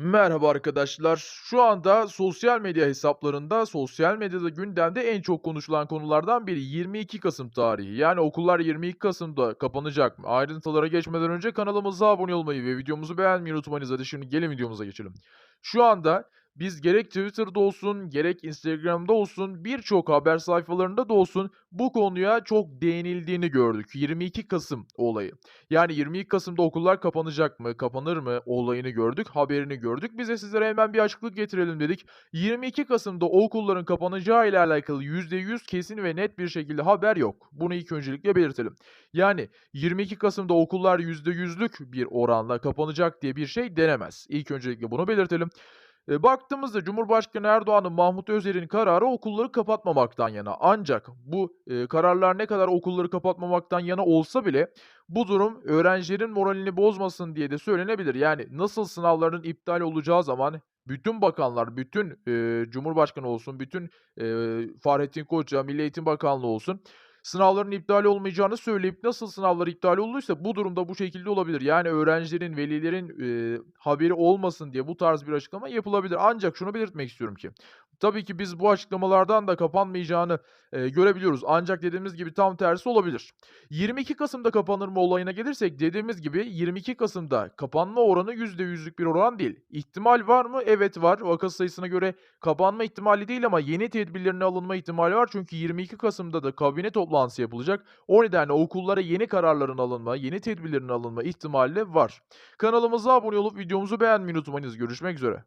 Merhaba arkadaşlar. Şu anda sosyal medya hesaplarında, sosyal medyada gündemde en çok konuşulan konulardan biri 22 Kasım tarihi. Yani okullar 22 Kasım'da kapanacak? Ayrıntılara geçmeden önce kanalımıza abone olmayı ve videomuzu beğenmeyi unutmayınız. Hadi şimdi gelin videomuza geçelim. Şu anda biz gerek Twitter'da olsun, gerek Instagram'da olsun, birçok haber sayfalarında da olsun bu konuya çok değinildiğini gördük. 22 Kasım olayı. Yani 22 Kasım'da okullar kapanacak mı, kapanır mı olayını gördük, haberini gördük. Biz de sizlere hemen bir açıklık getirelim dedik. 22 Kasım'da okulların kapanacağı ile alakalı %100 kesin ve net bir şekilde haber yok. Bunu ilk öncelikle belirtelim. Yani 22 Kasım'da okullar %100'lük bir oranla kapanacak diye bir şey denemez. İlk öncelikle bunu belirtelim. E, baktığımızda Cumhurbaşkanı Erdoğan'ın Mahmut Özer'in kararı okulları kapatmamaktan yana. Ancak bu e, kararlar ne kadar okulları kapatmamaktan yana olsa bile bu durum öğrencilerin moralini bozmasın diye de söylenebilir. Yani nasıl sınavların iptal olacağı zaman bütün bakanlar, bütün e, Cumhurbaşkanı olsun, bütün e, Fahrettin Koca, Milli Eğitim Bakanlığı olsun sınavların iptal olmayacağını söyleyip nasıl sınavlar iptal olduysa bu durumda bu şekilde olabilir. Yani öğrencilerin, velilerin eee, haberi olmasın diye bu tarz bir açıklama yapılabilir. Ancak şunu belirtmek istiyorum ki tabii ki biz bu açıklamalardan da kapanmayacağını eee, görebiliyoruz. Ancak dediğimiz gibi tam tersi olabilir. 22 Kasım'da kapanır mı olayına gelirsek dediğimiz gibi 22 Kasım'da kapanma oranı %100'lük bir oran değil. İhtimal var mı? Evet var. Vaka sayısına göre kapanma ihtimali değil ama yeni tedbirlerin alınma ihtimali var. Çünkü 22 Kasım'da da kabine toplantısı yapılacak. O nedenle okullara yeni kararların alınma, yeni tedbirlerin alınma ihtimali var. Kanalımıza abone olup videomuzu beğenmeyi unutmayınız. Görüşmek üzere.